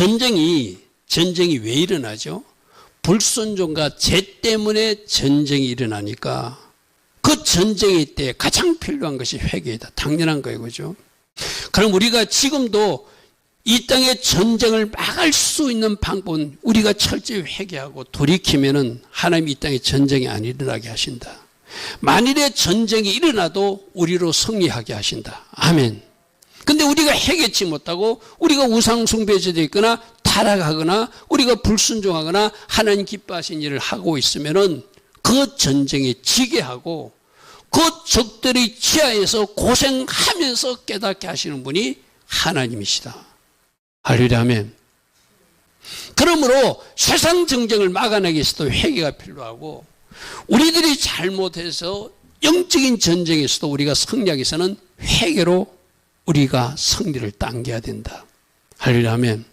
전쟁이 전쟁이 왜 일어나죠? 불순종과 죄 때문에 전쟁이 일어나니까 그 전쟁의 때 가장 필요한 것이 회개이다. 당연한 거예요. 그죠? 그럼 우리가 지금도 이 땅의 전쟁을 막을 수 있는 방법은 우리가 철저히 회개하고 돌이키면은 하나님 이 땅에 전쟁이 안 일어나게 하신다. 만일에 전쟁이 일어나도 우리로 승리하게 하신다. 아멘. 근데 우리가 해결치 못하고 우리가 우상 숭배제도 있거나 타락하거나 우리가 불순종하거나 하나님 기뻐하신 일을 하고 있으면은 그 전쟁에 지게 하고 그 적들의 지하에서 고생하면서 깨닫게 하시는 분이 하나님이시다. 할렐루야 아멘. 그러므로 세상 정쟁을 막아내기 위해서도 회개가 필요하고 우리들이 잘못해서 영적인 전쟁에서도 우리가 승리하기 위해서는 회개로 우리가 승리를 당겨야 된다. 할렐루야 아멘.